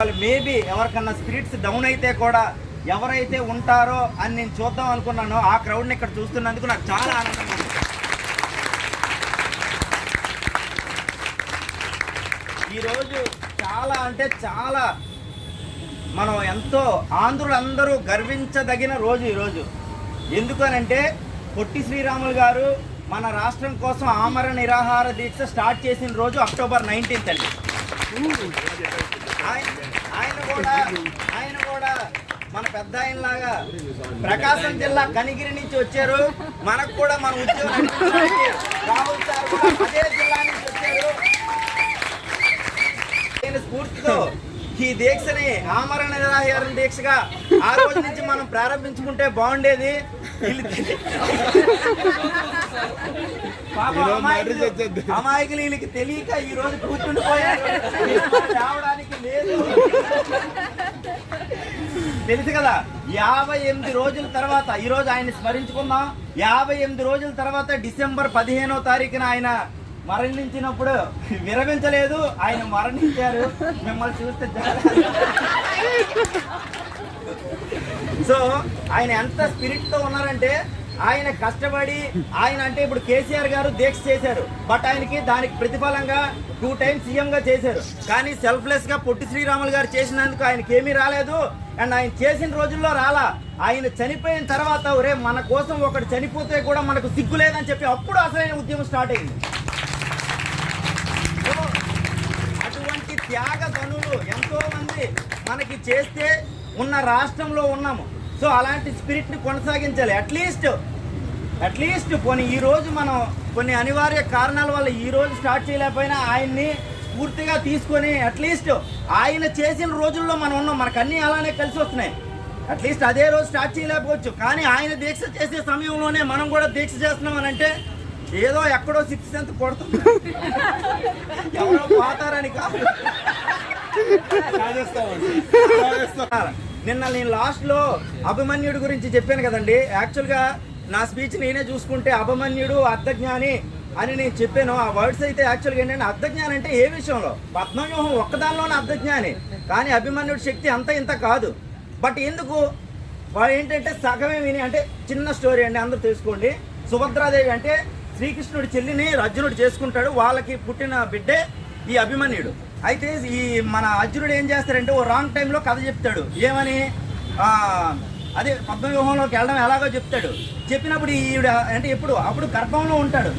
వాళ్ళు మేబీ ఎవరికన్నా spirits down అయితే కూడా ఎవరైతే ఉంటారో అని నేను చూద్దాం అనుకున్నాను ఆ క్రౌడ్ని ఇక్కడ చూస్తున్నందుకు నాకు చాలా ఆనందంగా ఉంది. ఈరోజు చాలా అంటే చాలా మనం ఎంతో ఆంధ్రులందరూ గర్వించదగిన రోజు ఈరోజు. ఎందుకనంటే పొట్టి శ్రీరాములు గారు మన రాష్ట్రం కోసం ఆమరణ నిరాహార దీక్ష స్టార్ట్ చేసిన రోజు అక్టోబర్ నైన్టీన్త్ అండి. ఆయన ఆయన కూడా ఆయన కూడా మన పెద్ద ఆయనలాగా ప్రకాశం జిల్లా కనిగిరి నుంచి వచ్చారు. మనకు కూడా మన ఉద్యోగం నడిపించడానికి రాహుల్ సార్ అదే జిల్లా నుంచి వచ్చారు. నేను స్ఫూర్తితో ఈ దీక్షని ఆమరణ నిరాహారం దీక్షగా ఆ రోజు నుంచి మనం ప్రారంభించుకుంటే బాగుండేది. వీళ్ళు అమాయకులు వీళ్ళకి తెలియక ఈ రోజు కూర్చుండిపోయారు రావడానికి లేదు. తెలుసు కదా యాభై ఎనిమిది రోజుల తర్వాత ఈ రోజు ఆయన స్మరించుకుందాం. యాభై ఎనిమిది రోజుల తర్వాత డిసెంబర్ పదిహేనో తారీఖున ఆయన మరణించినప్పుడు విరమించలేదు. ఆయన మరణించారు. మిమ్మల్ని చూస్తే సో ఆయన ఎంత స్పిరిట్తో ఉన్నారంటే ఆయన కష్టపడి ఆయన అంటే ఇప్పుడు కేసీఆర్ గారు దీక్ష చేశారు. బట్ ఆయనకి దానికి ప్రతిఫలంగా టూ టైమ్స్ సీఎం గా చేశారు. కానీ సెల్ఫ్లెస్గా పొట్టి శ్రీరాములు గారు చేసినందుకు ఆయనకి ఏమీ రాలేదు. అండ్ ఆయన చేసిన రోజుల్లో రాలా. ఆయన చనిపోయిన తర్వాత ఒరే మన కోసం ఒకటి చనిపోతే కూడా మనకు సిగ్గు లేదని చెప్పి అప్పుడు అసలైన ఉద్యమం స్టార్ట్ అయింది. అటువంటి త్యాగ ధనులు ఎంతో మంది మనకి చేస్తే ఉన్న రాష్ట్రంలో ఉన్నాము. సో అలాంటి స్పిరిట్ని కొనసాగించాలి అట్లీస్ట్ అట్లీస్ట్ పోనీ ఈ రోజు మనం కొన్ని అనివార్య కారణాల వల్ల ఈ రోజు స్టార్ట్ చేయలేకపోయినా ఆయన్ని పూర్తిగా తీసుకొని అట్లీస్ట్ ఆయన చేసిన రోజుల్లో మనం ఉన్నాం. మనకు అన్ని అలానే కలిసి వస్తున్నాయి. అట్లీస్ట్ అదే రోజు స్టార్ట్ చేయలేకపోవచ్చు. కానీ ఆయన దీక్ష చేసే సమయంలోనే మనం కూడా దీక్ష చేస్తున్నాం అని అంటే ఏదో ఎక్కడో సిక్స్ సెంత్ కొడుతుంది. ఎవరో పోతారని కాదు. నిన్న నేను లాస్ట్లో అభిమన్యుడి అభిమన్యుడు గురించి చెప్పాను కదండి. యాక్చువల్గా నా స్పీచ్ నేనే చూసుకుంటే అభిమన్యుడు అర్ధజ్ఞాని అని నేను చెప్పాను. ఆ వర్డ్స్ అయితే యాక్చువల్గా ఏంటంటే అర్ధజ్ఞాని అంటే ఏ విషయంలో? పద్మవ్యూహం ఒక్కదానిలోనే అర్ధజ్ఞాని. కానీ అభిమన్యుడి శక్తి అంత ఇంత కాదు. బట్ ఎందుకు? వాడు ఏంటంటే సగమే విని అంటే చిన్న స్టోరీ అండి అందరూ తెలుసుకోండి. సుభద్రాదేవి అంటే శ్రీకృష్ణుడి చెల్లిని రజ్జునుడు చేసుకుంటాడు. వాళ్ళకి పుట్టిన బిడ్డే ఈ అభిమన్యుడు. అయితే ఈ మన అర్జునుడు ఏం చేస్తాడంటే ఓ రాంగ్ టైంలో కథ చెప్తాడు. ఏమని? అదే పద్మవ్యూహంలోకి వెళ్ళడం ఎలాగో చెప్తాడు. చెప్పినప్పుడు ఈవిడ అంటే ఎప్పుడు? అప్పుడు గర్భంలో ఉంటాడు.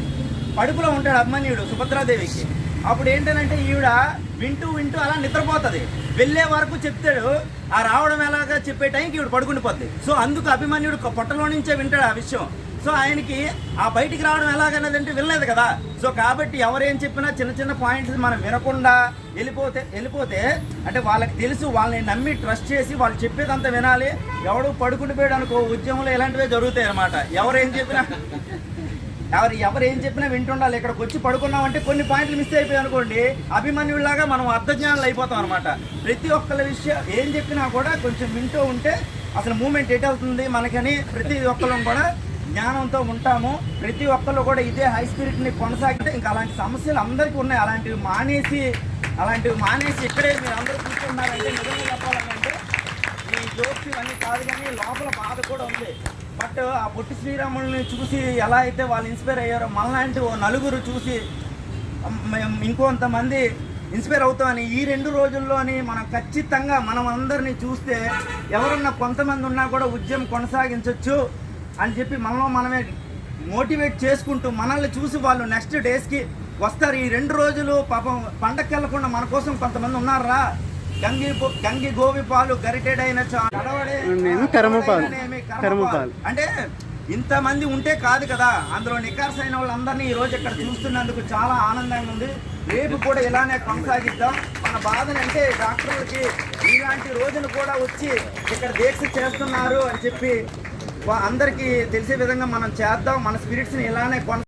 పడుపులో ఉంటాడు అభిమన్యుడు సుభద్రాదేవికి. అప్పుడు ఏంటంటే ఈవిడ వింటూ వింటూ అలా నిద్రపోతుంది. వెళ్ళే వరకు చెప్తాడు. ఆ రావడం ఎలాగా చెప్పే టైంకి ఈవిడ పడుకుండిపోద్ది. సో అందుకు అభిమన్యుడు పొట్టలో నుంచే వింటాడు ఆ విషయం. సో ఆయనకి ఆ బయటికి రావడం ఎలాగన్నదంటే వినలేదు కదా. సో కాబట్టి ఎవరేం చెప్పినా చిన్న చిన్న పాయింట్స్ మనం వినకుండా వెళ్ళిపోతే వెళ్ళిపోతే అంటే వాళ్ళకి తెలుసు వాళ్ళని నమ్మి ట్రస్ట్ చేసి వాళ్ళు చెప్పేదంతా వినాలి. ఎవడు పడుకుండిపోయాడు అనుకో ఉద్యమంలో ఇలాంటివే జరుగుతాయి అనమాట ఎవరేం చెప్పినా ఎవరు ఎవరు ఏం చెప్పినా వింటుండాలి. ఇక్కడికి వచ్చి పడుకున్నామంటే కొన్ని పాయింట్లు మిస్ అయిపోయాయి అనుకోండి. అభిమన్యుల్లాగా మనం అర్ధజ్ఞానాలు అయిపోతాం అనమాట ప్రతి ఒక్కరి విషయం ఏం చెప్పినా కూడా కొంచెం వింటూ ఉంటే అసలు మూమెంట్ ఎటు అవుతుంది మనకని ప్రతి ఒక్కరం కూడా జ్ఞానంతో ఉంటాము. ప్రతి ఒక్కళ్ళు కూడా ఇదే హై స్పిరిట్ని కొనసాగితే ఇంకా అలాంటి సమస్యలు అందరికీ ఉన్నాయి. అలాంటివి మానేసి అలాంటివి మానేసి ఇక్కడే మీరు అందరూ కూర్చున్నారంటే నిజంగా చెప్పాలంటే ఈ జోక్స్ ఇవన్నీ కాదు కానీ లోపల బాధ కూడా ఉంది. బట్ ఆ పొట్టి శ్రీరాముల్ని చూసి ఎలా అయితే వాళ్ళు ఇన్స్పైర్ అయ్యారో మనలాంటి ఓ నలుగురు చూసి మేము ఇంకొంతమంది ఇన్స్పైర్ అవుతామని ఈ రెండు రోజుల్లోని మనం ఖచ్చితంగా మనం అందరినీ చూస్తే ఎవరన్నా కొంతమంది ఉన్నా కూడా ఉద్యమం కొనసాగించవచ్చు అని చెప్పి మనలో మనమే మోటివేట్ చేసుకుంటూ మనల్ని చూసి వాళ్ళు నెక్స్ట్ డేస్కి వస్తారు. ఈ రెండు రోజులు పాపం పండక్కి వెళ్ళకుండా మన కోసం కొంతమంది ఉన్నారా? గంగి గంగి గోవి పాలు గరిటెడైన కర్మపాలు. అంటే ఇంతమంది ఉంటే కాదు కదా. అందులో నికార్స్ అయిన వాళ్ళందరినీ ఈ రోజు ఇక్కడ చూస్తున్నందుకు చాలా ఆనందంగా ఉంది. రేపు కూడా ఇలానే కొనసాగిద్దాం. మన బాధను అంటే డాక్టర్లకి ఇలాంటి రోజులు కూడా వచ్చి ఇక్కడ దీక్ష చేస్తున్నారు అని చెప్పి అందరికీ తెలిసే విధంగా మనం చేద్దాం మన స్పిరిట్స్ని ఇలానే కొన